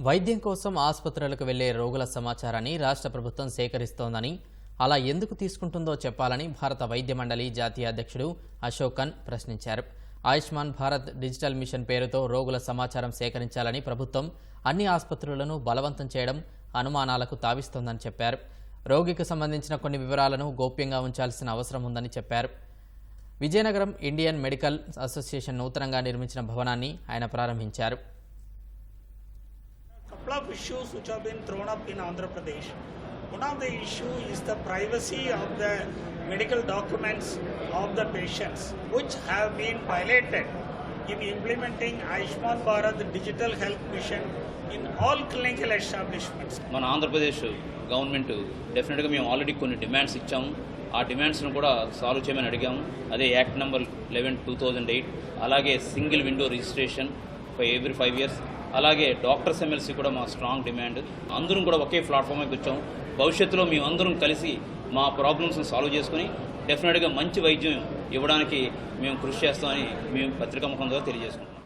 వైద్యం కోసం ఆసుపత్రులకు వెళ్ళే రోగుల సమాచారాన్ని రాష్ట్ర ప్రభుత్వం సేకరిస్తోందని అలా ఎందుకు తీసుకుంటుందో చెప్పాలని భారత వైద్య మండలి జాతీయ అధ్యక్షుడు అశోకన్ ప్రశ్నించారు. ఆయుష్మాన్ భారత్ డిజిటల్ మిషన్ పేరుతో రోగుల సమాచారం సేకరించాలని ప్రభుత్వం అన్ని ఆసుపత్రులను బలవంతం చేయడం అనుమానాలకు తావిస్తోందని చెప్పారు. రోగికి సంబంధించిన కొన్ని వివరాలను గోప్యంగా ఉంచాల్సిన అవసరం ఉందని చెప్పారు. విజయనగరం ఇండియన్ మెడికల్ అసోసియేషన్ నూతనంగా నిర్మించిన భవనాన్ని ఆయన ప్రారంభించారు. Issues which have been thrown up in Andhra Pradesh. One of the issue is the privacy of the medical documents of the patients, which have been violated in implementing Ayushman Bharat Digital Health Mission in all clinical establishments. మన Andhra Pradesh government డెఫినెట్గా మేము already కొన్ని demands ఇచ్చాము ఆ డిమాండ్స్ను కూడా solve చేయమని అడిగాము అదే act number eleven two thousand eight అలాగే single window registration for every five years అలాగే డాక్టర్స్ ఎమ్మెల్సీ కూడా మా స్ట్రాంగ్ డిమాండ్ అందరం కూడా ఒకే ప్లాట్ఫామ్ మీద వచ్చాము భవిష్యత్తులో మేము అందరం కలిసి మా ప్రాబ్లమ్స్ని సాల్వ్ చేసుకుని డెఫినెట్గా మంచి వైద్యం ఇవ్వడానికి మేము కృషి చేస్తామని మేము పత్రికా ముఖంగా తెలియజేసుకుంటున్నాం.